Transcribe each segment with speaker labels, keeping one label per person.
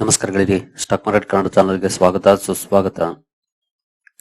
Speaker 1: ನಮಸ್ಕಾರಗಳಿರಿ stock market Kannada ಚಾನಲ್ಗೆ ಸ್ವಾಗತ, ಸುಸ್ವಾಗತ.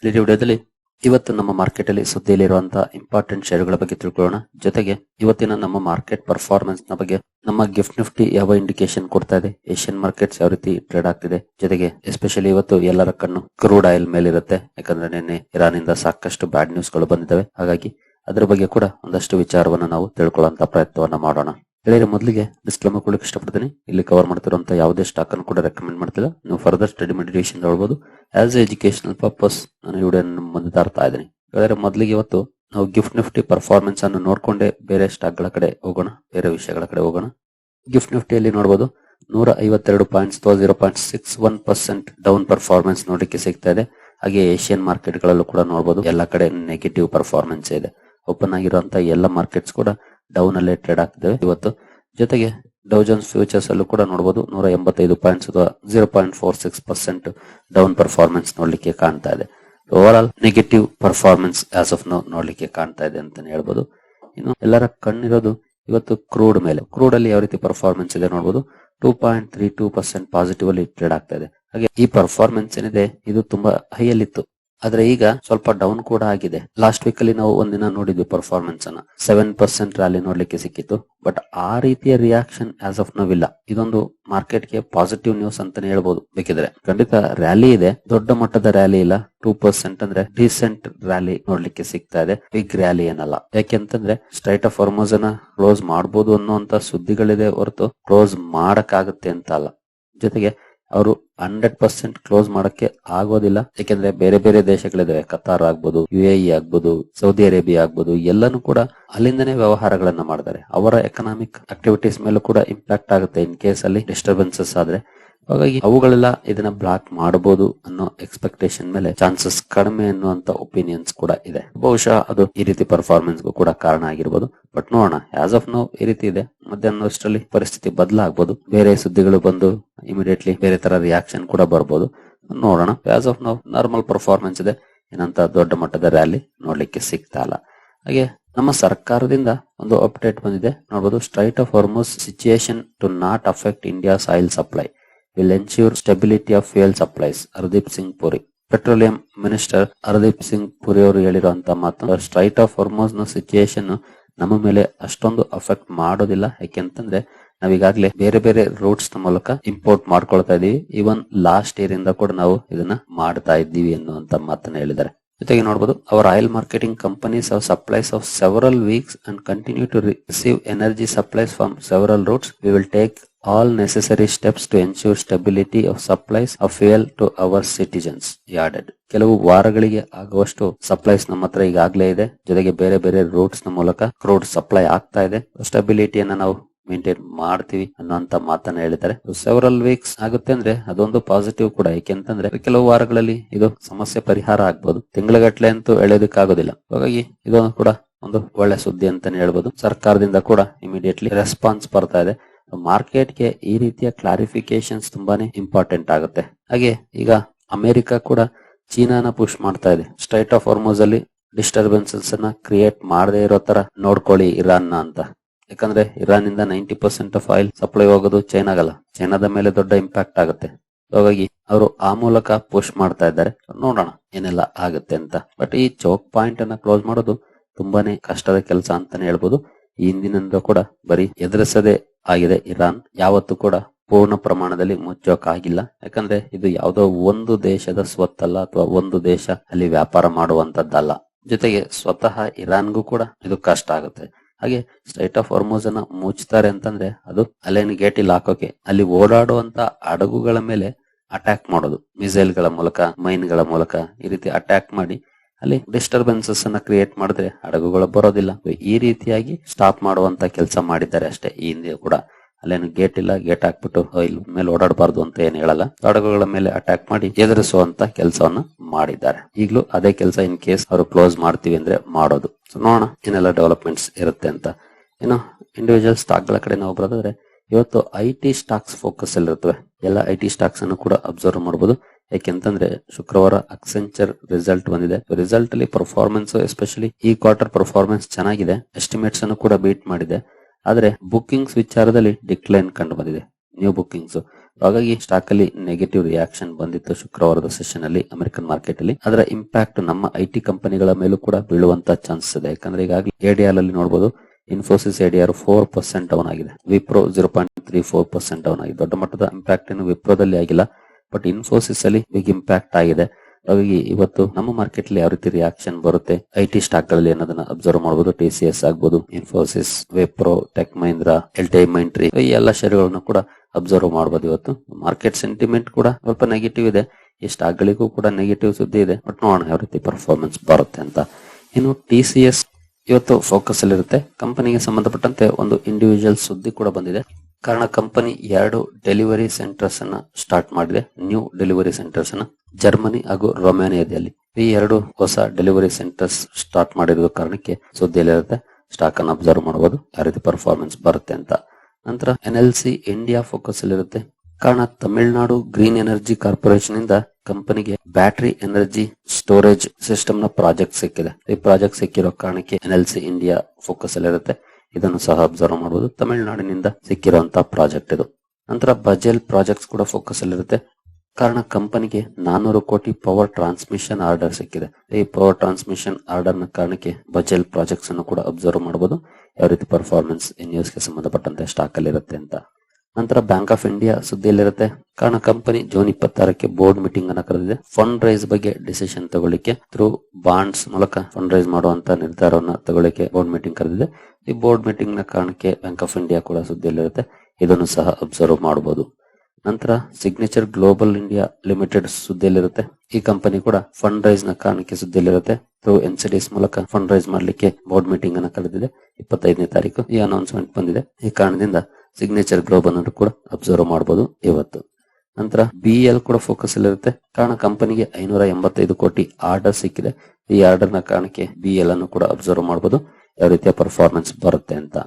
Speaker 1: ಈ ವಿಡಿಯೋದಲ್ಲಿ ಇವತ್ತು ನಮ್ಮ ಮಾರ್ಕೆಟ್ ಅಲ್ಲಿ ಸುದ್ದಿಯಲ್ಲಿರುವಂತಹ ಇಂಪಾರ್ಟೆಂಟ್ ಷೇರುಗಳ ಬಗ್ಗೆ ತಿಳ್ಕೊಳ್ಳೋಣ. ಜೊತೆಗೆ ಇವತ್ತಿನ ನಮ್ಮ ಮಾರ್ಕೆಟ್ ಪರ್ಫಾರ್ಮೆನ್ಸ್ನ ಬಗ್ಗೆ ನಮ್ಮ ಗಿಫ್ಟ್ ನಿಫ್ಟಿ ಯಾವ ಇಂಡಿಕೇಶನ್ ಕೊಡ್ತಾ ಇದೆ ಏಷ್ಯನ್ ಮಾರ್ಕೆಟ್ಸ್ ಯಾವ ರೀತಿ ಟ್ರೇಡ್ ಆಗ್ತಿದೆ. ಜೊತೆಗೆ ಎಸ್ಪೆಷಲಿ ಇವತ್ತು ಎಲ್ಲರ ಕಣ್ಣು ಕ್ರೂಡ್ ಆಯಿಲ್ ಮೇಲಿರುತ್ತೆ. ಯಾಕಂದ್ರೆ ನಿನ್ನೆ ಇರಾನ್ ಇಂದ ಸಾಕಷ್ಟು ಬ್ಯಾಡ್ ನ್ಯೂಸ್ಗಳು ಬಂದಿದ್ದಾವೆ. ಹಾಗಾಗಿ ಅದರ ಬಗ್ಗೆ ಕೂಡ ಒಂದಷ್ಟು ವಿಚಾರವನ್ನು ನಾವು ತಿಳ್ಕೊಳ್ಳುವಂತ ಪ್ರಯತ್ನವನ್ನ ಮಾಡೋಣ. ಹೇಳಿದ್ರೆ ಮೊದಲಿಗೆ ಡಿಸ್ಕ್ಲೇಮರ್ ಕೊಡಲಿಕ್ಕೆ ಇಷ್ಟಪಡ್ತೀನಿ. ಇಲ್ಲಿ ಕವರ್ ಮಾಡ್ತಿರುವಂತ ಯಾವುದೇ ಸ್ಟಾಕ್ ಅನ್ನು ಕೂಡ ರೆಕಮೆಂಡ್ ಮಾಡ್ತಿಲ್ಲ. ನೀವು ಫರ್ದರ್ ಸ್ಟಡಿ ಮೆಡಿಟೇಷನ್ ನೋಡಬಹುದು ಆಸ್ ಎಜುಕೇಶನಲ್ ಪರ್ಪಸ್ ನಾನು ವಿಡಿಯೋ ಮುಂದೆ ತರ್ತಾ ಇದ್ದೀನಿ. ಹೇಳಿದ್ರೆ ಮೊದಲಿಗೆ ಇವತ್ತು ನಾವು ಗಿಫ್ಟ್ ನಿಫ್ಟಿ ಪರ್ಫಾರ್ಮೆನ್ಸ್ ಅನ್ನು ನೋಡ್ಕೊಂಡೆ ಬೇರೆ ಸ್ಟಾಕ್ಗಳ ಕಡೆ ಹೋಗೋಣ, ಬೇರೆ ವಿಷಯಗಳ ಕಡೆ ಹೋಗೋಣ. ಗಿಫ್ಟ್ ನಿಫ್ಟಿಯಲ್ಲಿ ನೋಡಬಹುದು ನೂರ ಐವತ್ತೆರಡು points zero point six one percent down performance ನೋಡಲಿಕ್ಕೆ ಸಿಗ್ತಾ ಇದೆ. ಹಾಗೆ ಏಷ್ಯನ್ ಮಾರ್ಕೆಟ್ ಗಳಲ್ಲೂ ಕೂಡ ನೋಡಬಹುದು ಎಲ್ಲ ಕಡೆ ನೆಗೆಟಿವ್ ಪರ್ಫಾರ್ಮೆನ್ಸ್ ಇದೆ. ಓಪನ್ ಆಗಿರುವಂತಹ ಎಲ್ಲ ಮಾರ್ಕೆಟ್ಸ್ ಕೂಡ ಡೌನ್ ಅಲ್ಲೇ ಟ್ರೇಡ್ ಆಗ್ತಿದೆ. ಇವತ್ತು ಜೊತೆಗೆ ಡೌಜನ್ಸ್ ಫ್ಯೂಚರ್ಸ್ ಅಲ್ಲೂ ಕೂಡ ನೋಡಬಹುದು ನೂರ ಎಂಬತ್ತೈದು ಪಾಯಿಂಟ್ಸ್ ಅಥವಾ zero point four six percent down performance ನೋಡ್ಲಿಕ್ಕೆ ಕಾಣ್ತಾ ಇದೆ. Over all negative performance as of now ನೋಡ್ಲಿಕ್ಕೆ ಕಾಣ್ತಾ ಇದೆ ಅಂತಾನೆ ಹೇಳ್ಬೋದು. ಇನ್ನು ಎಲ್ಲರ ಕಣ್ಣಿರೋದು ಇವತ್ತು ಕ್ರೂಡ್ ಮೇಲೆ. ಕ್ರೂಡ್ ಅಲ್ಲಿ ಯಾವ ರೀತಿ ಪರ್ಫಾರ್ಮೆನ್ಸ್ ಇದೆ ನೋಡಬಹುದು two point three two percent positive ಅಲ್ಲಿ ಟ್ರೇಡ್ ಆಗ್ತಾ ಇದೆ. ಹಾಗೆ ಈ ಪರ್ಫಾರ್ಮೆನ್ಸ್ ಏನಿದೆ, ಇದು ತುಂಬಾ ಹೈ ಅಲ್ಲಿತ್ತು. ಆದ್ರೆ ಈಗ ಸ್ವಲ್ಪ ಡೌನ್ ಕೂಡ ಆಗಿದೆ. ಲಾಸ್ಟ್ ವೀಕ್ ಅಲ್ಲಿ ನಾವು ಒಂದಿನ ನೋಡಿದ್ವಿ ಪರ್ಫಾರ್ಮೆನ್ಸ್ ಅನ್ನ. ಸೆವೆನ್ ಪರ್ಸೆಂಟ್ ರ್ಯಾಲಿ ನೋಡ್ಲಿಕ್ಕೆ ಸಿಕ್ಕಿತ್ತು. ಬಟ್ ಆ ರೀತಿಯ ರಿಯಾಕ್ಷನ್ ಆಸ್ ಆಫ್ ನೌ ಇಲ್ಲ. ಇದೊಂದು ಮಾರ್ಕೆಟ್ಗೆ ಪಾಸಿಟಿವ್ ನ್ಯೂಸ್ ಅಂತಾನೆ ಹೇಳ್ಬಹುದು ಬೇಕಿದ್ರೆ ಖಂಡಿತ ರ್ಯಾಲಿ ಇದೆ. ದೊಡ್ಡ ಮಟ್ಟದ ರ್ಯಾಲಿ ಇಲ್ಲ. ಟೂ ಪರ್ಸೆಂಟ್ ಅಂದ್ರೆ ರೀಸೆಂಟ್ ರ್ಯಾಲಿ ನೋಡ್ಲಿಕ್ಕೆ ಸಿಗ್ತಾ ಇದೆ. ಬಿಗ್ ರ್ಯಾಲಿ ಏನಲ್ಲ. ಯಾಕೆಂತಂದ್ರೆ ಸ್ಟ್ರೈಟ್ ಆಫ್ ಫಾರ್ಮೋಸ್ ಅನ್ನ ಕ್ಲೋಸ್ ಮಾಡಬಹುದು ಅನ್ನುವಂತ ಸುದ್ದಿಗಳಿದೆ ಹೊರತು. ಕ್ಲೋಸ್ ಮಾಡಕ್ಕಾಗುತ್ತೆ ಅಂತ ಅಲ್ಲ. ಜೊತೆಗೆ ಅವರು ಹಂಡ್ರೆಡ್ ಪರ್ಸೆಂಟ್ ಕ್ಲೋಸ್ ಮಾಡಕ್ಕೆ ಆಗೋದಿಲ್ಲ. ಯಾಕೆಂದ್ರೆ ಬೇರೆ ಬೇರೆ ದೇಶಗಳಿದಾವೆ. ಕತಾರ್ ಆಗ್ಬೋದು ಯು ಎ ಆಗ್ಬೋದು ಸೌದಿ ಅರೇಬಿಯಾ ಆಗ್ಬೋದು, ಎಲ್ಲಾನು ಕೂಡ ಅಲ್ಲಿಂದನೇ ವ್ಯವಹಾರಗಳನ್ನ ಮಾಡ್ತಾರೆ. ಅವರ ಎಕನಾಮಿಕ್ ಆಕ್ಟಿವಿಟೀಸ್ ಮೇಲೂ ಕೂಡ ಇಂಪ್ಯಾಕ್ಟ್ ಆಗುತ್ತೆ. ಇನ್ ಕೇಸ್ ಅಲ್ಲಿ ಡಿಸ್ಟರ್ಬೆನ್ಸಸ್ ಆದ್ರೆ ಹಾಗಾಗಿ ಅವುಗಳೆಲ್ಲ ಇದನ್ನ ಬ್ಲಾಕ್ ಮಾಡಬಹುದು ಅನ್ನೋ ಎಕ್ಸ್ಪೆಕ್ಟೇಷನ್ ಮೇಲೆ ಚಾನ್ಸಸ್ ಕಡಿಮೆ ಅನ್ನುವಂತ ಒಪಿನಿಯನ್ಸ್ ಕೂಡ ಇದೆ. ಬಹುಶಃ ಅದು ಈ ರೀತಿ ಪರ್ಫಾರ್ಮೆನ್ಸ್ ಕೂಡ ಕಾರಣ ಆಗಿರ್ಬೋದು. ಬಟ್ ನೋಡೋಣ ಆಸ್ ಆಫ್ ನೋ ಈ ರೀತಿ ಇದೆ. ಮಧ್ಯಾಹ್ನ ಪರಿಸ್ಥಿತಿ ಬದಲಾಗಬಹುದು ಬೇರೆ ಸುದ್ದಿಗಳು ಬಂದು ಇಮಿಡಿಯೇಟ್ಲಿ ಬೇರೆ ತರ ರಿಯಾಕ್ಷನ್ ಕೂಡ ಬರ್ಬೋದು. ನೋಡೋಣ. As of now normal performance ಇದೆ. ಏನಂತ ದೊಡ್ಡ ಮಟ್ಟದ ರ್ಯಾಲಿ ನೋಡ್ಲಿಕ್ಕೆ ಸಿಗ್ತಾ ಇಲ್ಲ. ಹಾಗೆ ನಮ್ಮ ಸರ್ಕಾರದಿಂದ ಒಂದು ಅಪ್ಡೇಟ್ ಬಂದಿದೆ. ನೋಡಬಹುದು strait of Hormuz situation to not affect India's oil supply will ensure stability of fuel supplies Hardeep Singh Puri petroleum minister Hardeep Singh Puri ಅವರು ಹೇಳಿರುವಂತ ಮಾತು ಸ್ಟ್ರೈಟ್ ಆಫ್ ಫಾರ್ಮೋಸ್ನ ಸಿಚುಯೇಷನ್ ನಮ್ಮ ಮೇಲೆ ಅಷ್ಟೊಂದು ಅಫೆಕ್ಟ್ ಮಾಡೋದಿಲ್ಲ. ಯಾಕೆಂತಂದ್ರೆ, ನಾವೀಗಾಗ್ಲೇ ಬೇರೆ ಬೇರೆ ರೂಟ್ಸ್ನ ಮೂಲಕ ಇಂಪೋರ್ಟ್ ಮಾಡ್ಕೊಳ್ತಾ ಇದೀವಿ. ಈವನ್ ಲಾಸ್ಟ್ ಇಯರ್ ಇಂದ ಕೂಡ ನಾವು ಇದನ್ನ ಮಾಡ್ತಾ ಇದ್ದೀವಿ ಅನ್ನುವಂತ ಮಾತನ್ನ ಹೇಳಿದ್ದಾರೆ. ಜೊತೆಗೆ ನೋಡಬಹುದು our oil marketing companies of supplies of several weeks and continue to receive energy supplies from several routes we will take all necessary steps to ensure stability of supplies of fuel to our citizens added. ಕೆಲವು ವಾರಗಳಿಗೆ ಆಗುವಷ್ಟು supplies ನಮ್ಮ ಹತ್ರ ಈಗಾಗಲೇ ಇದೆ. ಜೊತೆಗೆ ಬೇರೆ ಬೇರೆ ರೂಟ್ಸ್ನ ಮೂಲಕ ಕ್ರೂಡ್ ಸಪ್ಲೈ ಆಗ್ತಾ ಇದೆ. ಸ್ಟೆಬಿಲಿಟಿಯನ್ನ ನಾವು ಮೇಂಟೈನ್ ಮಾಡ್ತೀವಿ ಅನ್ನುವಂತ ಮಾತನ್ನ ಹೇಳಿದ್ದಾರೆ. ಸೆವರಲ್ ವೀಕ್ಸ್ ಆಗುತ್ತೆ ಅಂದ್ರೆ ಅದೊಂದು ಪಾಸಿಟಿವ್ ಕೂಡ. ಯಾಕೆಂತಂದ್ರೆ ಕೆಲವು ವಾರಗಳಲ್ಲಿ ಇದು ಸಮಸ್ಯೆ ಪರಿಹಾರ ಆಗ್ಬಹುದು ತಿಂಗಳಗಟ್ಲೆ ಅಂತೂ ಎಳೆಯೋದಕ್ಕಾಗೋದಿಲ್ಲ. ಹಾಗಾಗಿ ಇದೊಂದು ಕೂಡ ಒಂದು ಒಳ್ಳೆ ಸುದ್ದಿ ಅಂತಾನೆ ಹೇಳ್ಬೋದು. ಸರ್ಕಾರದಿಂದ ಕೂಡ ಇಮಿಡಿಯೇಟ್ಲಿ ರೆಸ್ಪಾನ್ಸ್ ಬರ್ತಾ ಇದೆ. ಮಾರ್ಕೆಟ್ಗೆ ಈ ರೀತಿಯ ಕ್ಲಾರಿಫಿಕೇಶನ್ಸ್ ತುಂಬಾನೇ ಇಂಪಾರ್ಟೆಂಟ್ ಆಗುತ್ತೆ. ಹಾಗೆ ಈಗ ಅಮೆರಿಕ ಕೂಡ ಚೀನಾನ ಪುಷ್ ಮಾಡ್ತಾ ಇದೆ. ಸ್ಟ್ರೈಟ್ ಆಫ್ ಹಾರ್ಮೋಸ್ ಅಲ್ಲಿ ಡಿಸ್ಟರ್ಬೆನ್ಸಸ್ ಅನ್ನ ಕ್ರಿಯೇಟ್ ಮಾಡದೇ ಇರೋ ತರ ನೋಡ್ಕೊಳ್ಳಿ ಇರಾನ್ನ ಅಂತ. ಯಾಕಂದ್ರೆ ಇರಾನ್ ಇಂದ ninety percent of oil supply ಹೋಗೋದು ಚೈನಾಗಲ್ಲ. ಚೈನಾದ ಮೇಲೆ ದೊಡ್ಡ ಇಂಪ್ಯಾಕ್ಟ್ ಆಗುತ್ತೆ. ಹಾಗಾಗಿ ಅವರು ಆ ಮೂಲಕ ಪುಷ್ ಮಾಡ್ತಾ ಇದ್ದಾರೆ. ನೋಡೋಣ ಏನೆಲ್ಲ ಆಗುತ್ತೆ ಅಂತ. ಬಟ್ ಈ ಚೌಕ್ ಪಾಯಿಂಟ್ ಅನ್ನ ಕ್ಲೋಸ್ ಮಾಡೋದು ತುಂಬಾನೇ ಕಷ್ಟದ ಕೆಲಸ ಅಂತಾನೆ ಹೇಳ್ಬೋದು. ಹಿಂದಿನಿಂದ ಕೂಡ ಬರೀ ಎದುರಿಸದೆ ಆಗಿದೆ ಇರಾನ್. ಯಾವತ್ತೂ ಕೂಡ ಪೂರ್ಣ ಪ್ರಮಾಣದಲ್ಲಿ ಮುಚ್ಚೋಕಾಗಿಲ್ಲ. ಯಾಕಂದ್ರೆ ಇದು ಯಾವುದೋ ಒಂದು ದೇಶದ ಸ್ವತ್ತಲ್ಲ ಅಥವಾ ಒಂದು ದೇಶ ಅಲ್ಲಿ ವ್ಯಾಪಾರ ಮಾಡುವಂತದ್ದಲ್ಲ ಜೊತೆಗೆ ಸ್ವತಃ ಇರಾನ್ಗೂ ಕೂಡ ಇದು ಕಷ್ಟ ಆಗುತ್ತೆ. ಹಾಗೆ ಸ್ಟೇಟ್ ಆಫ್ ಹಾರ್ಮೋಸ್ ಅನ್ನ ಮುಚ್ತಾರೆ ಅಂತಂದ್ರೆ ಅದು ಅಲ್ಲೇನು ಗೇಟ್ ಇಲ್ಲಿ ಹಾಕೋಕೆ, ಅಲ್ಲಿ ಓಡಾಡುವಂತ ಹಡಗುಗಳ ಮೇಲೆ ಅಟ್ಯಾಕ್ ಮಾಡೋದು. ಮಿಸೈಲ್ಗಳ ಮೂಲಕ ಮೈನ್ಗಳ ಮೂಲಕ ಈ ರೀತಿ ಅಟ್ಯಾಕ್ ಮಾಡಿ ಅಲ್ಲಿ ಡಿಸ್ಟರ್ಬೆನ್ಸಸ್ ಅನ್ನ ಕ್ರಿಯೇಟ್ ಮಾಡಿದ್ರೆ ಹಡಗುಗಳು ಬರೋದಿಲ್ಲ. ಈ ರೀತಿಯಾಗಿ ಸ್ಟಾಪ್ ಮಾಡುವಂತ ಕೆಲಸ ಮಾಡಿದ್ದಾರೆ ಅಷ್ಟೇ. ಈ ಹಿಂದೆ ಕೂಡ. ಅಲ್ಲೇನು ಗೇಟ್ ಇಲ್ಲ ಗೇಟ್ ಹಾಕ್ಬಿಟ್ಟು ಮೇಲೆ ಓಡಾಡಬಾರ್ದು ಅಂತ ಏನ್ ಹೇಳಲ್ಲ. ಹಡಗುಗಳ ಮೇಲೆ ಅಟ್ಯಾಕ್ ಮಾಡಿ ಎದುರಿಸುವಂತ ಕೆಲಸವನ್ನ ಮಾಡಿದ್ದಾರೆ. ಈಗಲೂ ಅದೇ ಕೆಲಸ ಇನ್ ಕೇಸ್ ಅವರು ಕ್ಲೋಸ್ ಮಾಡ್ತೀವಿ ಅಂದ್ರೆ ಮಾಡೋದು. ನೋಡೋಣ ಏನೆಲ್ಲ ಡೆವಲಪ್ಮೆಂಟ್ಸ್ ಇರುತ್ತೆ ಅಂತ. ಇನ್ನು ಇಂಡಿವಿಜುವಲ್ ಸ್ಟಾಕ್ಗಳ ಕಡೆ ನಾವು ಬರೋದಾದ್ರೆ ಇವತ್ತು ಐ ಸ್ಟಾಕ್ಸ್ ಫೋಕಸ್ ಅಲ್ಲಿರುತ್ತವೆ. ಎಲ್ಲ ಐ ಸ್ಟಾಕ್ಸ್ ಅನ್ನು ಕೂಡ ಅಬ್ಸರ್ವ್ ಮಾಡಬಹುದು ಯಾಕೆಂತಂದ್ರೆ ಶುಕ್ರವಾರ ಅಕ್ಸೆಂಚರ್ ರಿಸಲ್ಟ್ ಬಂದಿದೆ. ರಿಸಲ್ಟ್ ಅಲ್ಲಿ ಪರ್ಫಾರ್ಮೆನ್ಸ್ ಎಸ್ಪೆಷಲಿ ಈ ಕ್ವಾರ್ಟರ್ ಪರ್ಫಾರ್ಮೆನ್ಸ್ ಚೆನ್ನಾಗಿದೆ. ಎಸ್ಟಿಮೇಟ್ಸ್ ಅನ್ನು ಕೂಡ ಬೀಟ್ ಮಾಡಿದೆ. ಆದ್ರೆ ಬುಕಿಂಗ್ಸ್ ವಿಚಾರದಲ್ಲಿ ಡಿಕ್ಲೈನ್ ಕಂಡು ಬಂದಿದೆ. ನ್ಯೂ ಬುಕ್ಕಿಂಗ್ಸ್ ಹಾಗಾಗಿ ಸ್ಟಾಕ್ ಅಲ್ಲಿ ನೆಗೆಟಿವ್ ರಿಯಾಕ್ಷನ್ ಬಂದಿತ್ತು ಶುಕ್ರವಾರದ ಸೆಷನ್ ಅಲ್ಲಿ ಅಮೆರಿಕನ್ ಮಾರ್ಕೆಟ್ ಅಲ್ಲಿ. ಅದರ ಇಂಪ್ಯಾಕ್ಟ್ ನಮ್ಮ ಐ ಟಿ ಕಂಪನಿಗಳ ಮೇಲೂ ಕೂಡ ಬೀಳುವಂತ ಚಾನ್ಸ್ ಇದೆ. ಯಾಕಂದ್ರೆ ಈಗಾಗಲೇ ಎಡಿಆರ್ ಅಲ್ಲಿ ನೋಡಬಹುದು Infosys ADR four percent down ಆಗಿದೆ. Wipro zero point three four percent down ಆಗಿದೆ. ದೊಡ್ಡ ಮಟ್ಟದ ಇಂಪ್ಯಾಕ್ಟ್ ಏನು ವಿಪ್ರೋದಲ್ಲಿ ಆಗಿಲ್ಲ. ಬಟ್ ಇನ್ಫೋಸಿಸ್ ಅಲ್ಲಿ ಬಿಗ್ ಇಂಪ್ಯಾಕ್ಟ್ ಆಗಿದೆ. ಹಾಗಾಗಿ ಇವತ್ತು ನಮ್ಮ ಮಾರ್ಕೆಟ್ ಅಲ್ಲಿ ಯಾವ ರೀತಿ ರಿಯಾಕ್ಷನ್ ಬರುತ್ತೆ ಐ ಟಿ ಸ್ಟಾಕ್ಗಳಲ್ಲಿ ಅನ್ನೋದನ್ನ ಅಬ್ಸರ್ವ್ ಮಾಡಬಹುದು ಟಿ ಸಿ ಎಸ್ ಆಗ್ಬಹುದು Infosys Wipro Tech Mahindra L T Mindtree ಈ ಎಲ್ಲ ಷೇರುಗಳನ್ನು ಕೂಡ ಅಬ್ಸರ್ವ್ ಮಾಡಬಹುದು ಇವತ್ತು. ಮಾರ್ಕೆಟ್ ಸೆಂಟಿಮೆಂಟ್ ಕೂಡ ಸ್ವಲ್ಪ ನೆಗೆಟಿವ್ ಇದೆ. ಈ ಸ್ಟಾಕ್ ಗಳಿಗೂ ಕೂಡ ನೆಗೆಟಿವ್ ಸುದ್ದಿ ಇದೆ. ಬಟ್ ನೋಡೋಣ ಯಾವ ರೀತಿ ಪರ್ಫಾರ್ಮೆನ್ಸ್ ಬರುತ್ತೆ ಅಂತ. ಇನ್ನು ಟಿ ಸಿ ಎಸ್ ಇವತ್ತು ಫೋಕಸ್ ಅಲ್ಲಿರುತ್ತೆ. ಕಂಪನಿಗೆ ಸಂಬಂಧಪಟ್ಟಂತೆ ಒಂದು ಇಂಡಿವಿಜುವಲ್ ಸುದ್ದಿ ಕೂಡ ಬಂದಿದೆ. ಕಾರಣ ಕಂಪನಿ ಎರಡು ಡೆಲಿವರಿ ಸೆಂಟರ್ಸ್ ಅನ್ನ ಸ್ಟಾರ್ಟ್ ಮಾಡಿದೆ. ನ್ಯೂ ಡೆಲಿವರಿ ಸೆಂಟರ್ಸ್ ಅನ್ನ ಜರ್ಮನಿ ಹಾಗೂ ರೊಮ್ಯಾನಿಯಾದಲ್ಲಿ ಈ ಎರಡು ಹೊಸ ಡೆಲಿವರಿ ಸೆಂಟರ್ಸ್ ಸ್ಟಾರ್ಟ್ ಮಾಡಿರೋ ಕಾರಣಕ್ಕೆ ಸುದ್ದಿಯಲ್ಲಿರುತ್ತೆ. ಸ್ಟಾಕ್ ಅನ್ನು ಅಬ್ಸರ್ವ್ ಮಾಡಬಹುದು ಯಾವ ರೀತಿ ಪರ್ಫಾರ್ಮೆನ್ಸ್ ಬರುತ್ತೆ ಅಂತ. ನಂತರ N L C India focus ಅಲ್ಲಿರುತ್ತೆ ಕಾರಣ, ತಮಿಳುನಾಡು ಗ್ರೀನ್ ಎನರ್ಜಿ ಕಾರ್ಪೊರೇಷನ್ ಇಂದ ಕಂಪನಿಗೆ ಬ್ಯಾಟರಿ ಎನರ್ಜಿ ಸ್ಟೋರೇಜ್ ಸಿಸ್ಟಮ್ನ ಪ್ರಾಜೆಕ್ಟ್ ಸಿಕ್ಕಿದೆ. ಈ ಪ್ರಾಜೆಕ್ಟ್ ಸಿಕ್ಕಿರೋ ಕಾರಣಕ್ಕೆ N L C India focus ಅಲ್ಲಿರುತ್ತೆ ಇದನ್ನು ಸಹ ಅಬ್ಸರ್ವ್ ಮಾಡಬಹುದು ತಮಿಳುನಾಡಿನಿಂದ ಸಿಕ್ಕಿರುವಂತಹ ಪ್ರಾಜೆಕ್ಟ್ ಇದು. ನಂತರ ಬಜೆಲ್ ಪ್ರಾಜೆಕ್ಟ್ಸ್ ಕೂಡ ಫೋಕಸ್ ಅಲ್ಲಿರುತ್ತೆ ಕಾರಣ ಕಂಪನಿಗೆ ನಾನೂರು ಕೋಟಿ ಪವರ್ ಟ್ರಾನ್ಸ್ಮಿಷನ್ ಆರ್ಡರ್ ಸಿಕ್ಕಿದೆ. ಈ ಪವರ್ ಟ್ರಾನ್ಸ್ಮಿಷನ್ ಆರ್ಡರ್ನ ಕಾರಣಕ್ಕೆ ಬಜೆಲ್ ಪ್ರಾಜೆಕ್ಟ್ಸ್ ಅನ್ನು ಕೂಡ ಅಬ್ಸರ್ವ್ ಮಾಡಬಹುದು ಯಾವ ರೀತಿ ಪರ್ಫಾರ್ಮೆನ್ಸ್ ಈ ನ್ಯೂಸ್ಗೆ ಸಂಬಂಧಪಟ್ಟಂತೆ ಸ್ಟಾಕ್ ಅಲ್ಲಿ ಇರುತ್ತೆ ಅಂತ. ನಂತರ ಬ್ಯಾಂಕ್ ಆಫ್ ಇಂಡಿಯಾ ಸುದ್ದಿಯಲ್ಲಿರುತ್ತೆ. ಕಾರಣ ಕಂಪನಿ ಜೂನ್ ಇಪ್ಪತ್ತಾರಕ್ಕೆ ಬೋರ್ಡ್ ಮೀಟಿಂಗ್ ಅನ್ನ ಕರೆದಿದೆ. ಫಂಡ್ ರೈಸ್ ಬಗ್ಗೆ ಡಿಸಿಷನ್ ತಗೊಳ್ಳಿಕ್ಕೆ ಥ್ರೂ ಬಾಂಡ್ಸ್ ಮೂಲಕ ಫಂಡ್ ರೈಸ್ ಮಾಡುವಂತ ನಿರ್ಧಾರವನ್ನ ತಗೊಳ್ಳಿಕ್ಕೆ ಬೋರ್ಡ್ ಮೀಟಿಂಗ್ ಕರೆದಿದೆ. ಈ ಬೋರ್ಡ್ ಮೀಟಿಂಗ್ನ ಕಾರಣಕ್ಕೆ ಬ್ಯಾಂಕ್ ಆಫ್ ಇಂಡಿಯಾ ಕೂಡ ಸುದ್ದಿಯಲ್ಲಿರುತ್ತೆ. ಇದನ್ನು ಸಹ ಅಬ್ಸರ್ವ್ ಮಾಡಬಹುದು. ನಂತರ ಸಿಗ್ನೇಚರ್ ಗ್ಲೋಬಲ್ ಇಂಡಿಯಾ ಲಿಮಿಟೆಡ್ ಸುದ್ದಿಯಲ್ಲಿರುತ್ತೆ. ಈ ಕಂಪನಿ ಕೂಡ ಫಂಡ್ ರೈಸ್ನ ಕಾರಣಕ್ಕೆ ಸುದ್ದಿಯಲ್ಲಿರುತ್ತೆ. ಥ್ರೂ ಎನ್ಸಿಡಿಎಸ್ ಮೂಲಕ ಫಂಡ್ ರೈಸ್ ಮಾಡಲಿಕ್ಕೆ ಬೋರ್ಡ್ ಮೀಟಿಂಗ್ ಅನ್ನ ಕರೆದಿದೆ. ಇಪ್ಪತ್ತೈದನೇ ತಾರೀಕು ಈ ಅನೌನ್ಸ್ಮೆಂಟ್ ಬಂದಿದೆ. ಈ ಕಾರಣದಿಂದ ಸಿಗ್ನೇಚರ್ ಗ್ಲೋಬಲ್ ಅನ್ನು ಕೂಡ ಅಬ್ಸರ್ವ್ ಮಾಡಬಹುದು ಇವತ್ತು. ನಂತರ ಬಿ ಎಲ್ ಕೂಡ ಫೋಕಸ್ ಅಲ್ಲಿರುತ್ತೆ ಕಾರಣ ಕಂಪನಿಗೆ ಐನೂರ ಎಂಬತ್ತೈದು ಕೋಟಿ ಆರ್ಡರ್ ಸಿಕ್ಕಿದೆ. ಈ ಆರ್ಡರ್ನ ಕಾರಣಕ್ಕೆ ಬಿ ಎಲ್ ಅನ್ನು ಕೂಡ ಅಬ್ಸರ್ವ್ ಮಾಡಬಹುದು ಯಾವ ರೀತಿಯ ಪರ್ಫಾರ್ಮೆನ್ಸ್ ಬರುತ್ತೆ ಅಂತ.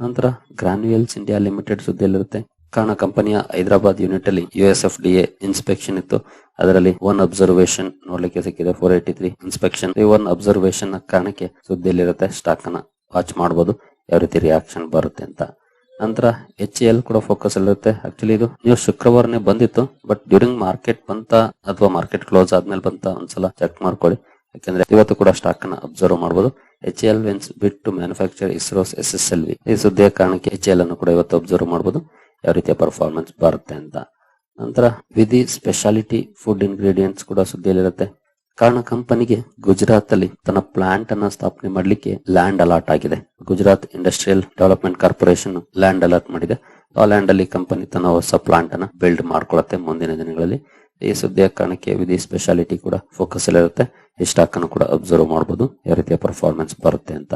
Speaker 1: ನಂತರ ಗ್ರಾನ್ಯುಯಲ್ಸ್ ಇಂಡಿಯಾ ಲಿಮಿಟೆಡ್ ಸುದ್ದಿಯಲ್ಲಿರುತ್ತೆ. ಕಾರಣ ಕಂಪನಿಯ ಹೈದರಾಬಾದ್ ಯೂನಿಟ್ ಅಲ್ಲಿ U S F D A inspection ಇತ್ತು. ಅದರಲ್ಲಿ ಒನ್ ಅಬ್ಸರ್ವೇಷನ್ ನೋಡ್ಲಿಕ್ಕೆ ಸಿಕ್ಕಿದೆ. ಫೋರ್ ಏಟಿ ತ್ರೀ ಇನ್ಸ್ಪೆಕ್ಷನ್ ಈ ಒನ್ ಅಬ್ಸರ್ವೇಷನ್ ಕಾರಣಕ್ಕೆ ಸುದ್ದಿಯಲ್ಲಿರುತ್ತೆ. ಸ್ಟಾಕ್ ಅನ್ನ ವಾಚ್ ಮಾಡಬಹುದು ಯಾವ ರೀತಿ ರಿಯಾಕ್ಷನ್ ಬರುತ್ತೆ ಅಂತ. ನಂತರ ಎಚ್ ಎಲ್ ಕೂಡ ಫೋಕಸ್ ಇರುತ್ತೆ ಆಕ್ಚುಲಿ ಇದು ನೀವು ಶುಕ್ರವಾರನೇ ಬಂದಿತ್ತು ಬಟ್ ಡ್ಯೂರಿಂಗ್ ಮಾರ್ಕೆಟ್ ಬಂತ ಅಥವಾ ಮಾರ್ಕೆಟ್ ಕ್ಲೋಸ್ ಆದ್ಮೇಲೆ ಬಂತ ಒಂದ್ಸಲ ಚೆಕ್ ಮಾಡ್ಕೊಳ್ಳಿ. ಯಾಕಂದ್ರೆ ಇವತ್ತು ಕೂಡ ಸ್ಟಾಕ್ನ ಅಬ್ಸರ್ವ್ ಮಾಡಬಹುದು H L wins bid to manufacture ISRO's S S L V ಈ ಸುದ್ದಿಯ ಕಾರಣಕ್ಕೆ ಎಚ್ ಎಲ್ ಅನ್ನು ಕೂಡ ಇವತ್ತು ಅಬ್ಸರ್ವ್ ಮಾಡಬಹುದು ಯಾವ ರೀತಿಯ ಪರ್ಫಾರ್ಮೆನ್ಸ್ ಬರುತ್ತೆ ಅಂತ. ನಂತರ ವಿಧಿ ಸ್ಪೆಷಾಲಿಟಿ ಫುಡ್ ಇಂಗ್ರೀಡಿಯೆಂಟ್ಸ್ ಕೂಡ ಸುದ್ದಿಯಲ್ಲಿರುತ್ತೆ. ಕಾರಣ ಕಂಪನಿಗೆ ಗುಜರಾತ್ ಅಲ್ಲಿ ತನ್ನ ಪ್ಲಾಂಟ್ ಅನ್ನ ಸ್ಥಾಪನೆ ಮಾಡಲಿಕ್ಕೆ ಲ್ಯಾಂಡ್ ಅಲಾಟ್ ಆಗಿದೆ. Gujarat industrial development corporation land allot ಮಾಡಿದೆ. ಆ ಲ್ಯಾಂಡ್ ಅಲ್ಲಿ ಕಂಪನಿ ತನ್ನ ಹೊಸ ಪ್ಲಾಂಟ್ ಅನ್ನ ಬಿಲ್ಡ್ ಮಾಡ್ಕೊಳತ್ತೆ ಮುಂದಿನ ದಿನಗಳಲ್ಲಿ. ಈ ಸುದ್ದಿಯ ಕಾರಣಕ್ಕೆ ವಿಧಿ ಸ್ಪೆಷಾಲಿಟಿ ಕೂಡ ಫೋಕಸ್ ಅಲ್ಲಿರುತ್ತೆ ಈ ಸ್ಟಾಕ್ ಅನ್ನು ಕೂಡ ಅಬ್ಸರ್ವ್ ಮಾಡಬಹುದು ಯಾವ ರೀತಿಯ ಪರ್ಫಾರ್ಮೆನ್ಸ್ ಬರುತ್ತೆ ಅಂತ.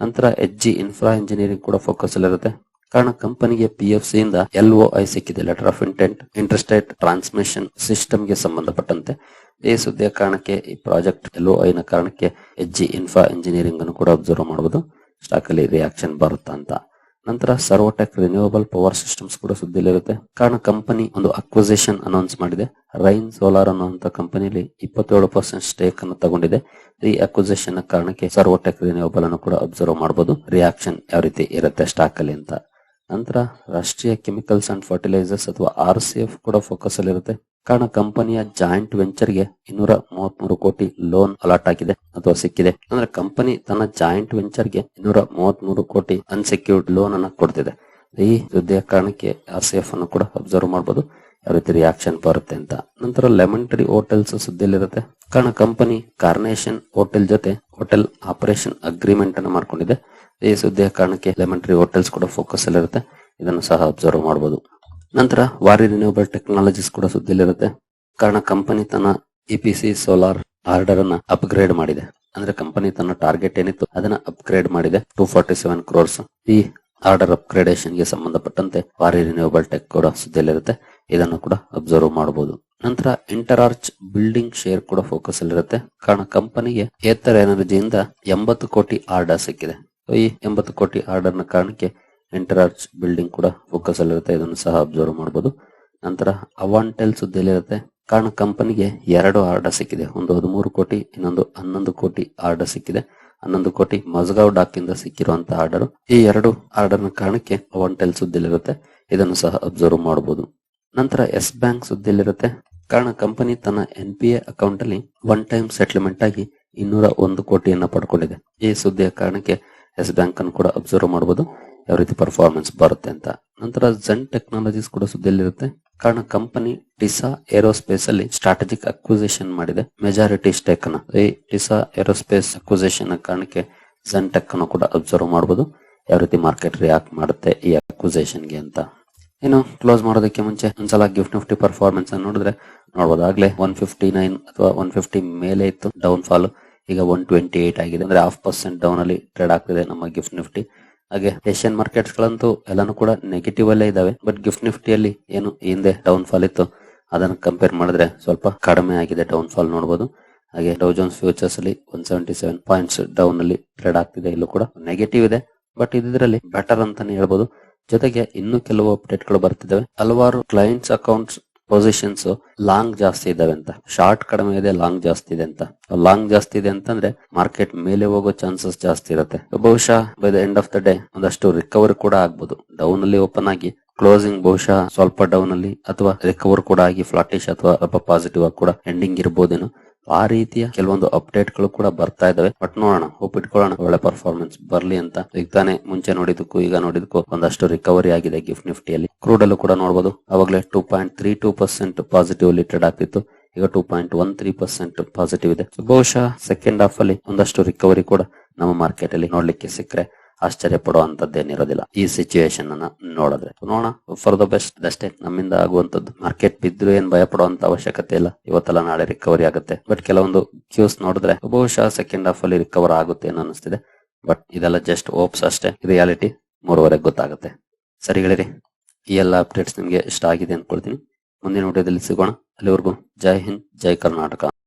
Speaker 1: ನಂತರ ಎಚ್ ಜಿ ಇನ್ಫ್ರಾ ಇಂಜಿನಿಯರಿಂಗ್ ಕೂಡ ಫೋಕಸ್ ಅಲ್ಲಿರುತ್ತೆ ಕಾರಣ ಕಂಪನಿಗೆ ಪಿ ಎಫ್ ಸಿ ಇಂದ ಎಲ್ ಒ ಐ ಸಿಕ್ಕಿದೆ. Letter of intent interested transmission ಸಿಸ್ಟಮ್ಗೆ ಸಂಬಂಧಪಟ್ಟಂತೆ ಈ ಸುದ್ದಿಯ ಕಾರಣಕ್ಕೆ, ಈ ಪ್ರಾಜೆಕ್ಟ್ ಎಲ್ ಒ ಐ ನ ಕಾರಣಕ್ಕೆ ಎಚ್ ಜಿ ಇನ್ಫ್ರಾ ಇಂಜಿನಿಯರಿಂಗ್ ಅನ್ನು ಕೂಡ ಅಬ್ಸರ್ವ್ ಮಾಡಬಹುದು ಸ್ಟಾಕ್ ಅಲ್ಲಿ ರಿಯಾಕ್ಷನ್ ಬರುತ್ತಾ ಅಂತ. ನಂತರ ಸರ್ವೋಟೆಕ್ ರಿನ್ಯೂವಬಲ್ ಪವರ್ ಸಿಸ್ಟಮ್ಸ್ ಕೂಡ ಸುದ್ದಿಯಲ್ಲಿರುತ್ತೆ ಕಾರಣ ಕಂಪನಿ ಒಂದು ಅಕ್ವಿಸಿಷನ್ ಅನೌನ್ಸ್ ಮಾಡಿದೆ. ರೈನ್ ಸೋಲಾರ್ ಅನ್ನುವಂತ ಕಂಪನಿಯಲ್ಲಿ ಇಪ್ಪತ್ತೇಳು ಪರ್ಸೆಂಟ್ ಸ್ಟೇಕ್ ಅನ್ನು ತಗೊಂಡಿದೆ. ಈ ಅಕ್ವಿಸಿಷನ್ ಕಾರಣಕ್ಕೆ ಸರ್ವೋಟೆಕ್ ರಿನ್ಯೂವಬಲ್ ಅನ್ನು ಕೂಡ ಅಬ್ಸರ್ವ್ ಮಾಡಬಹುದು ರಿಯಾಕ್ಷನ್ ಯಾವ ರೀತಿ ಇರುತ್ತೆ ಸ್ಟಾಕ್ ಅಲ್ಲಿ ಅಂತ. ನಂತರ ರಾಷ್ಟ್ರೀಯ ಕೆಮಿಕಲ್ಸ್ ಅಂಡ್ ಫರ್ಟಿಲೈಸರ್ಸ್ ಅಥವಾ ಆರ್ ಸಿ ಎಫ್ ಕೂಡ ಫೋಕಸ್ ಅಲ್ಲಿರುತ್ತೆ ಕಾರಣ ಕಂಪನಿಯ ಜಾಯಿಂಟ್ ವೆಂಚರ್ಗೆ ಇನ್ನೂರ ಮೂವತ್ಮೂರು ಕೋಟಿ ಲೋನ್ ಅಲಾಟ್ ಆಗಿದೆ ಅಥವಾ ಸಿಕ್ಕಿದೆ. ಅಂದ್ರೆ ಕಂಪನಿ ತನ್ನ ಜಾಯಿಂಟ್ ವೆಂಚರ್ಗೆ ಇನ್ನೂರ ಮೂವತ್ಮೂರು ಕೋಟಿ ಅನ್ಸೆಕ್ಯೂರ್ಡ್ ಲೋನ್ ಅನ್ನ ಕೊಡ್ತಿದೆ. ಈ ಸುದ್ದಿಯ ಕಾರಣಕ್ಕೆ ಆರ್ ಸಿ ಎಫ್ ಅನ್ನು ಕೂಡ ಅಬ್ಸರ್ವ್ ಮಾಡಬಹುದು ಯಾವ ರೀತಿ ರಿಯಾಕ್ಷನ್ ಬರುತ್ತೆ ಅಂತ. ನಂತರ ಲೆಮನ್ ಟ್ರೀ ಹೋಟೆಲ್ಸ್ ಸುದ್ದಿಯಲ್ಲಿರುತ್ತೆ ಕಾರಣ ಕಂಪನಿ ಕಾರ್ನೇಷನ್ ಹೋಟೆಲ್ ಜೊತೆ ಹೋಟೆಲ್ ಆಪರೇಷನ್ ಅಗ್ರಿಮೆಂಟ್ ಅನ್ನು ಮಾಡ್ಕೊಂಡಿದೆ. ಈ ಸುದ್ದಿಯ ಕಾರಣಕ್ಕೆ ಎಲಿಮೆಂಟರಿ ಟ್ರೀ ಹೋಟೆಲ್ಸ್ ಕೂಡ ಫೋಕಸ್ ಅಲ್ಲಿರುತ್ತೆ ಇದನ್ನು ಸಹ ಅಬ್ಸರ್ವ್ ಮಾಡಬಹುದು ನಂತರ ವಾರಿ ರಿನ್ಯೂಬಲ್ ಟೆಕ್ನಾಲಜೀಸ್ ಕೂಡ ಸುದ್ದಿಯಲ್ಲಿರುತ್ತೆ ಕಾರಣ ಕಂಪನಿ ತನ್ನ ಇಪಿಸಿ ಸೋಲಾರ್ ಆರ್ಡರ್ ಅನ್ನ ಅಪ್ಗ್ರೇಡ್ ಮಾಡಿದೆ. ಅಂದ್ರೆ ಕಂಪನಿ ತನ್ನ ಟಾರ್ಗೆಟ್ ಏನಿತ್ತು ಅದನ್ನ ಅಪ್ಗ್ರೇಡ್ ಮಾಡಿದೆ. ಟೂ ಫಾರ್ಟಿ ಸೆವೆನ್ ಕ್ರೋರ್ಸ್ ಈ ಆರ್ಡರ್ ಅಪ್ಗ್ರೇಡೇಷನ್ಗೆ ಸಂಬಂಧಪಟ್ಟಂತೆ ವಾರಿ ರಿನ್ಯೂಬಲ್ ಟೆಕ್ ಕೂಡ ಸುದ್ದಿಯಲ್ಲಿರುತ್ತೆ ಇದನ್ನು ಕೂಡ ಅಬ್ಸರ್ವ್ ಮಾಡಬಹುದು ನಂತರ ಇಂಟರಾರ್ಚ್ ಬಿಲ್ಡಿಂಗ್ ಶೇರ್ ಕೂಡ ಫೋಕಸ್ ಅಲ್ಲಿರುತ್ತೆ ಕಾರಣ ಕಂಪನಿಗೆ ಏತರ ಎನರ್ಜಿಯಿಂದ ಎಂಬತ್ತು ಕೋಟಿ ಆರ್ಡರ್ ಸಿಕ್ಕಿದೆ. ಈ ಎಂಬತ್ತು ಕೋಟಿ ಆರ್ಡರ್ನ ಕಾರಣಕ್ಕೆ ಇಂಟರಾರ್ಚ್ ಬಿಲ್ಡಿಂಗ್ ಕೂಡ ಫೋಕಸ್ ಅಲ್ಲಿರುತ್ತೆ. ಇದನ್ನು ಸಹ ಅಬ್ಸರ್ವ್ ಮಾಡಬಹುದು ನಂತರ ಅವಾಂಟೆಲ್ ಸುದ್ದಿಯಲ್ಲಿರುತ್ತೆ. ಕಾರಣ ಕಂಪನಿಗೆ ಎರಡು ಆರ್ಡರ್ ಸಿಕ್ಕಿದೆ. ಒಂದು ಹದಿಮೂರು ಕೋಟಿ, ಇನ್ನೊಂದು ಹನ್ನೊಂದು ಕೋಟಿ ಆರ್ಡರ್ ಸಿಕ್ಕಿದೆ. ಹನ್ನೊಂದು ಕೋಟಿ ಮಜಗಾವ್ ಡಾಕ್ ಇಂದ ಸಿಕ್ಕಿರುವಂತಹ ಆರ್ಡರ್ ಈ ಎರಡು ಆರ್ಡರ್ನ ಕಾರಣಕ್ಕೆ ಅವಾಂಟೆಲ್ ಸುದ್ದಿಯಲ್ಲಿರುತ್ತೆ. ಇದನ್ನು ಸಹ ಅಬ್ಸರ್ವ್ ಮಾಡಬಹುದು ನಂತರ ಎಸ್ ಬ್ಯಾಂಕ್ ಸುದ್ದಿಯಲ್ಲಿರುತ್ತೆ. ಕಾರಣ ಕಂಪನಿ ತನ್ನ ಎನ್ ಪಿ ಎ ಅಕೌಂಟ್ ಅಲ್ಲಿ ಒನ್ ಟೈಮ್ ಸೆಟ್ಲ್ಮೆಂಟ್ ಆಗಿ ಇನ್ನೂರ ಒಂದು ಕೋಟಿಯನ್ನ ಪಡ್ಕೊಂಡಿದೆ. ಈ ಸುದ್ದಿಯ ಕಾರಣಕ್ಕೆ ಎಸ್ ಬ್ಯಾಂಕ್ ಅನ್ನು ಕೂಡ ಅಬ್ಸರ್ವ್ ಮಾಡಬಹುದು ಯಾವ ರೀತಿ ಪರ್ಫಾರ್ಮೆನ್ಸ್ ಬರುತ್ತೆ ಅಂತ. ನಂತರ ಜನ್ ಟೆಕ್ನಾಲಜೀಸ್ ಕೂಡ ಸುದ್ದಿಯಲ್ಲಿರುತ್ತೆ. ಕಾರಣ ಕಂಪನಿ ಟಿಸಾ ಏರೋಸ್ಪೇಸ್ ಅಲ್ಲಿ ಸ್ಟ್ರಾಟಜಿಕ್ ಅಕ್ವಿಸೇಷನ್ ಮಾಡಿದೆ. ಮೆಜಾರಿಟಿ ಸ್ಟೇಕ್ ಅನ್ನ ಈ ಟಿಸಾ ಏರೋಸ್ಪೇಸ್ ಅಕ್ವಿಸೇಷನ್ ಕಾರಣಕ್ಕೆ ಜನ್ ಟೆಕ್ ಅನ್ನು ಕೂಡ ಅಬ್ಸರ್ವ್ ಮಾಡಬಹುದು ಯಾವ ರೀತಿ ಮಾರ್ಕೆಟ್ ರಿಯಾಕ್ಟ್ ಮಾಡುತ್ತೆ ಈ ಅಕ್ವಿಸೇಷನ್ಗೆ ಅಂತ. ಇನ್ನು ಕ್ಲೋಸ್ ಮಾಡೋದಕ್ಕೆ ಮುಂಚೆ ಒಂದ್ಸಲ ಗಿಫ್ಟ್ ನಿಫ್ಟಿ ಪರ್ಫಾರ್ಮೆನ್ಸ್ ಅನ್ನು ನೋಡಿದ್ರೆ ನೋಡಬಹುದು ಆಗ್ಲೇ ಒನ್ ಫಿಫ್ಟಿ ನೈನ್ ಅಥವಾ ಒನ್ ಫಿಫ್ಟಿ ಮೇಲೆ ಇತ್ತು ಡೌನ್ ಫಾಲ್ ಈಗ ಒನ್ ಟ್ವೆಂಟಿ ಏಟ್ ಆಗಿದೆ. ಅಂದ್ರೆ ಹಾಫ್ ಪರ್ಸೆಂಟ್ ಡೌನ್ ಅಲ್ಲಿ ಟ್ರೇಡ್ ಆಗ್ತಿದೆ ನಮ್ಮ ಗಿಫ್ಟ್ ನಿಫ್ಟಿ ಹಾಗೆ ಏಷ್ಯನ್ ಮಾರ್ಕೆಟ್ಸ್ ಗಳಂತೂ ಎಲ್ಲಾನು ಕೂಡ ನೆಗೆಟಿವ್ ಅಲ್ಲೇ ಇದಾವೆ. ಬಟ್ ಗಿಫ್ಟ್ ನಿಫ್ಟಿಯಲ್ಲಿ ಏನು ಹಿಂದೆ ಡೌನ್ ಫಾಲ್ ಇತ್ತು. ಅದನ್ನ ಕಂಪೇರ್ ಮಾಡಿದ್ರೆ ಸ್ವಲ್ಪ ಕಡಿಮೆ ಆಗಿದೆ ಡೌನ್ ಫಾಲ್ ನೋಡಬಹುದು ಹಾಗೆ ಡೌ ಜೋನ್ಸ್ ಫ್ಯೂಚರ್ಸ್ ಅಲ್ಲಿ one seventy seven points down ಅಲ್ಲಿ ಟ್ರೇಡ್ ಆಗ್ತಿದೆ. ಇಲ್ಲೂ ಕೂಡ ನೆಗೆಟಿವ್ ಇದೆ. ಬಟ್ ಇದರಲ್ಲಿ ಬೆಟರ್ ಅಂತಾನೆ ಹೇಳ್ಬೋದು. ಜೊತೆಗೆ ಇನ್ನು ಕೆಲವು ಅಪ್ಡೇಟ್ಗಳು ಬರ್ತಿದ್ದಾವೆ. ಹಲವಾರು ಕ್ಲೈಂಟ್ಸ್ ಅಕೌಂಟ್ಸ್ ಪೊಸಿಷನ್ಸ್ ಲಾಂಗ್ ಜಾಸ್ತಿ ಇದಾವೆ ಅಂತ. ಶಾರ್ಟ್ ಕಡಿಮೆ ಇದೆ ಲಾಂಗ್ ಜಾಸ್ತಿ ಇದೆ ಅಂತ. ಲಾಂಗ್ ಜಾಸ್ತಿ ಇದೆ ಅಂತಂದ್ರೆ ಮಾರ್ಕೆಟ್ ಮೇಲೆ ಹೋಗೋ ಚಾನ್ಸಸ್ ಜಾಸ್ತಿ ಇರುತ್ತೆ. ಬಹುಶಃ by the end of the day ಒಂದಷ್ಟು ರಿಕವರ್ ಕೂಡ ಆಗ್ಬಹುದು ಡೌನ್ ಅಲ್ಲಿ ಓಪನ್ ಆಗಿ ಕ್ಲೋಸಿಂಗ್ ಬಹುಶಃ ಸ್ವಲ್ಪ ಡೌನ್ ಅಲ್ಲಿ ಅಥವಾ ರಿಕವರ್ ಕೂಡ ಆಗಿ ಫ್ಲಾಟಿಶ್ ಅಥವಾ ಪಾಸಿಟಿವ್ ಆಗಿ ಕೂಡ ಎಂಡಿಂಗ್ ಇರ್ಬೋದೇನೋ ಆ ರೀತಿಯ ಕೆಲವೊಂದು ಅಪ್ಡೇಟ್ಗಳು ಕೂಡ ಬರ್ತಾ ಇದಾವೆ. ಬಟ್ ನೋಡೋಣ ಹೋಪ್ ಇಟ್ಕೊಳ್ಳೋಣ. ಒಳ್ಳೆ ಪರ್ಫಾರ್ಮೆನ್ಸ್ ಬರ್ಲಿ ಅಂತ. ಈಗ ತಾನೇ ಮುಂಚೆ ನೋಡಿದಕ್ಕೂ ಈಗ ನೋಡಿದಕ್ಕೂ ಒಂದಷ್ಟು ರಿಕವರಿ ಆಗಿದೆ ಗಿಫ್ಟ್ ನಿಫ್ಟಿಯಲ್ಲಿ ಕ್ರೂಡ್ ಅಲ್ಲೂ ಕೂಡ ನೋಡಬಹುದು ಅವಾಗಲೇ two point three two percent positive ಲಿಟೆಡ್ ಆಗ್ತಿತ್ತು. ಈಗ two point one three percent positive ಇದೆ. ಬಹುಶಃ ಸೆಕೆಂಡ್ ಹಾಫ್ ಅಲ್ಲಿ ಒಂದಷ್ಟು ರಿಕವರಿ ಕೂಡ ನಮ್ಮ ಮಾರ್ಕೆಟ್ ಅಲ್ಲಿ ನೋಡ್ಲಿಕ್ಕೆ ಸಿಕ್ಕರೆ. ಆಶ್ಚರ್ಯ ಪಡುವಂತದ್ದೇನಿರೋದಿಲ್ಲ ಈ ಸಿಚುವೇಶನ್ ಅನ್ನ ನೋಡಿದ್ರೆ. ನೋಡೋಣ. ಫಾರ್ ದ ಬೆಸ್ಟ್ ಅಷ್ಟೇ ನಮ್ಮಿಂದ ಆಗುವಂತದ್ದು ಮಾರ್ಕೆಟ್ ಬಿದ್ರು ಏನ್ ಭಯ ಪಡುವಂತ ಅವಶ್ಯಕತೆ ಇಲ್ಲ. ಇವತ್ತೆಲ್ಲ ನಾಳೆ ರಿಕವರಿ ಆಗುತ್ತೆ. ಬಟ್ ಕೆಲವೊಂದು ಕ್ಯೂಸ್ ನೋಡಿದ್ರೆ ಬಹುಶಃ ಸೆಕೆಂಡ್ ಹಾಫ್ ಅಲ್ಲಿ ರಿಕವರ್ ಆಗುತ್ತೆ ಅನ್ನೋ ಅನಿಸ್ತಿದೆ. ಬಟ್ ಇದೆಲ್ಲ ಜಸ್ಟ್ ಓಪ್ಸ್ ಅಷ್ಟೇ. ರಿಯಾಲಿಟಿ ಮೂರುವರೆಗೆ ಗೊತ್ತಾಗುತ್ತೆ. ಸರಿ ಹೇಳಿರಿ ಈ ಎಲ್ಲ ಅಪ್ಡೇಟ್ಸ್ ನಿಮ್ಗೆ ಇಷ್ಟ ಆಗಿದೆ ಅನ್ಕೊಳ್ತೀನಿ ಮುಂದಿನ ವಿಡಿಯೋದಲ್ಲಿ ಸಿಗೋಣ. ಅಲ್ಲಿವರೆಗೂ ಜೈ ಹಿಂದ್, ಜೈ ಕರ್ನಾಟಕ.